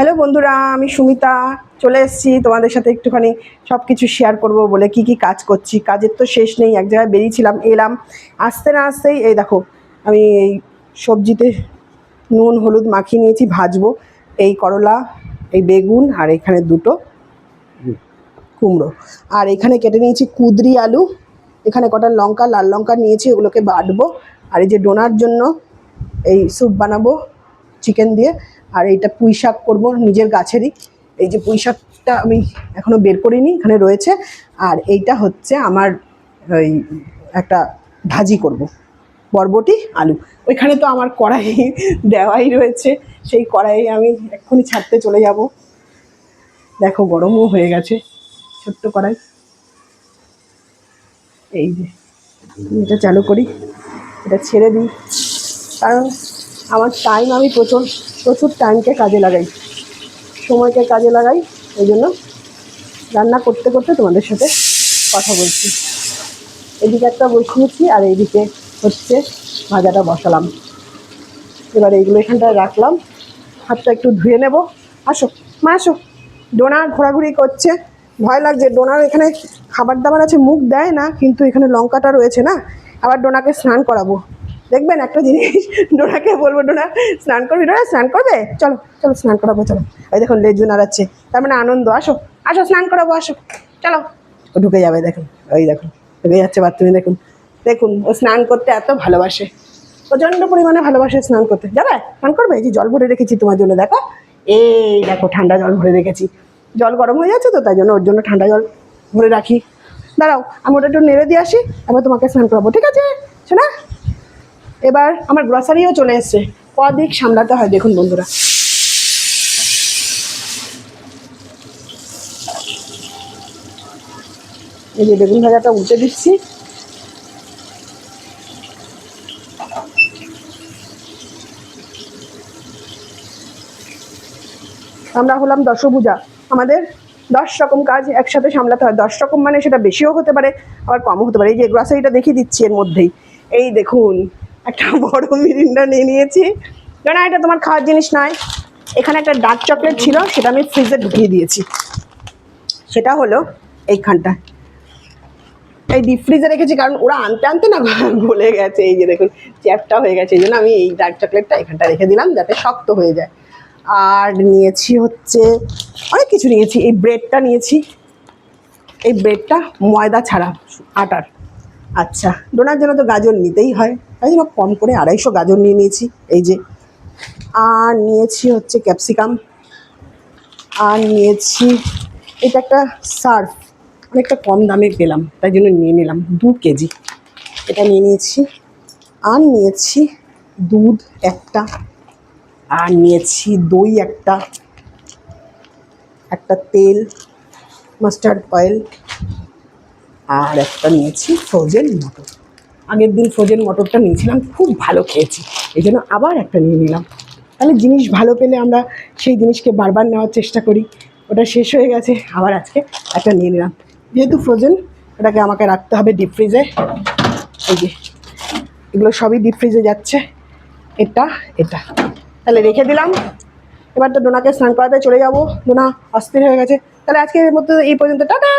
Hello বন্ধুরা, আমি সুমিতা। চলে এসেছি তোমাদের সাথে একটুখানি সব কিছু শেয়ার করব বলে। কি কি কাজ করছি? কাজের তো শেষ নেই, এক জায়গায় বেরিয়েছিলাম, এলাম। আসতে না আসতেই, এই দেখো, আমি এই সবজিতে নুন, হলুদ মাখিয়ে নিয়েছি, ভাজবো। এই করলা, এই বেগুন, আর এখানে দুটো কুমড়ো। আর এখানে কেটে নিয়েছি কুদরি আলু। এখানে কটা লঙ্কা, লাল লঙ্কা নিয়েছি, ওগুলোকে বাটবো। আর এই যে ডোনার জন্য এই স্যুপ বানাবো, চিকেন দিয়ে। আর এইটা পুঁই শাক করব নিজের গাছেরই। এই যে পুঁই শাকটা আমি এখনও বের করিনি, এখানে রয়েছে। আর এইটা হচ্ছে আমার ওই একটা ভাজি করব, বরবটি, আলু। ওইখানে তো আমার কড়াই দেওয়াই রয়েছে, সেই কড়াই আমি এক্ষুনি ছাড়তে চলে যাব। দেখো গরমও হয়ে গেছে, ছোট্ট কড়াই। এই যে এটা চালু করি, এটা ছেড়ে দিই, কারণ আমার টাইম আমি প্রচুর প্রচুর টাইমকে কাজে লাগাই। সময়কে কাজে লাগাই ওই জন্য রান্না করতে করতে তোমাদের সাথে কথা বলছি। এদিকে একটা বসিয়েছি আর এইদিকে হচ্ছে ভাজাটা বসালাম। এবার এইগুলো এখানটায় রাখলাম। হাতটা একটু ধুয়ে নেব। আসো, মা আসো। ডোনা ঘোরাঘুরি করছে। ভয় লাগছে, ডোনার এখানে খাবার দাবার আছে, মুখ দেয় না, কিন্তু এখানে লঙ্কাটা রয়েছে না। আবার ডোনাকে স্নান করাবো। দেখবেন একটা জিনিস, ডোনাকে বলব, ডোনা, স্নান করবি? ডোনা, স্নান করবে? চলো চলো স্নান করাবো, চলো। ওই দেখুন, লেজু নাড়াচ্ছে। তার মানে আনন্দ, আসো আসো, স্নান করাবো, আসো। চলো। ও ঢুকে যাবে, দেখুন ওই দেখুন, ঢুকে যাচ্ছে বাথরুমে দেখুন। দেখুন, ও স্নান করতে এত ভালোবাসে। প্রচণ্ড পরিমাণে ভালোবাসে স্নান করতে। যাবে? স্নান করবে? এই যে জল ভরে রেখেছি তোমার জন্য, দেখো। এই দেখো, ঠান্ডা জল ভরে রেখেছি। জল গরম হয়ে যাচ্ছে তো, তাই জন্য ওর জন্য ঠান্ডা জল ভরে রাখি। দাঁড়াও, আমি ওটা একটু নেড়ে দিয়ে আসি আবার তোমাকে স্নান করাবো, ঠিক আছে? শোনা? এবার আমার গ্রসারিও চলে এসছে। কদিক সামলাতে হয় দেখুন বন্ধুরা। এই যে বেগুন ভাজাটা উল্টে দিচ্ছি। আমরা হলাম দশভূজা। আমাদের দশ রকম কাজ একসাথে সামলাতে হয়। দশ রকম মানে সেটা বেশিও হতে পারে, আবার কমও হতে পারে। এই যে গ্রসারিটা দেখিয়ে দিচ্ছি এর মধ্যেই। এই দেখুন। একটা বড় মিরিন্ডা নিয়ে নিয়েছি। না এটা তোমার খাওয়ার জিনিস নয়। এখানে একটা ডার্ক চকলেট ছিল, সেটা আমি ফ্রিজে ঢুকিয়ে দিয়েছি। সেটা হলো এইখানটা। এই ডিপ ফ্রিজে রেখেছি, কারণ ওরা আনতে আনতে না গলে গেছে, এই যে দেখুন, চ্যাপটা হয়ে গেছে, এই জন্য আমি এই ডার্ক চকলেটটা এখানটা রেখে দিলাম, যাতে শক্ত হয়ে যায়। আর নিয়েছি হচ্ছে, অনেক কিছু নিয়েছি। এই ব্রেডটা নিয়েছি। এই ব্রেডটা ময়দা ছাড়া, আটার। আচ্ছা ডোনার জন্য তো গাজর নিতেই হয়। তাই জন্য কম করে আড়াইশো গাজর নিয়ে নিয়েছি। এই যে, আর নিয়েছি হচ্ছে ক্যাপসিকাম। আর নিয়েছি, এটা একটা সার্ফ। অনেকটা কম দামে পেলাম, তাই জন্য নিয়ে নিলাম, দু কেজি। এটা নিয়ে নিয়েছি। আর নিয়েছি দুধ একটা। আর নিয়েছি দই একটা। একটা তেল, মাস্টার্ড অয়েল। আর একটা নিয়েছি ফ্রোজেন মটর। আগের দিন ফ্রোজেন মটরটা নিয়েছিলাম, খুব ভালো খেয়েছি। এই জন্য আবার একটা নিয়ে নিলাম। তাহলে জিনিস ভালো পেলে আমরা সেই জিনিসকে বারবার নেওয়ার চেষ্টা করি। ওটা শেষ হয়ে গেছে, আবার আজকে একটা নিয়ে নিলাম। যেহেতু ফ্রোজেন ওটাকে আমাকে রাখতে হবে ডিপ ফ্রিজে এই যে, এগুলো সবই ডিপ ফ্রিজে যাচ্ছে। এটা এটা। তাহলে রেখে দিলাম। এবার তো ডোনাকে স্নান করাতে চলে যাব। ডোনা অস্থির হয়ে গেছে। তাহলে আজকের মধ্যে এই পর্যন্ত। টাটা!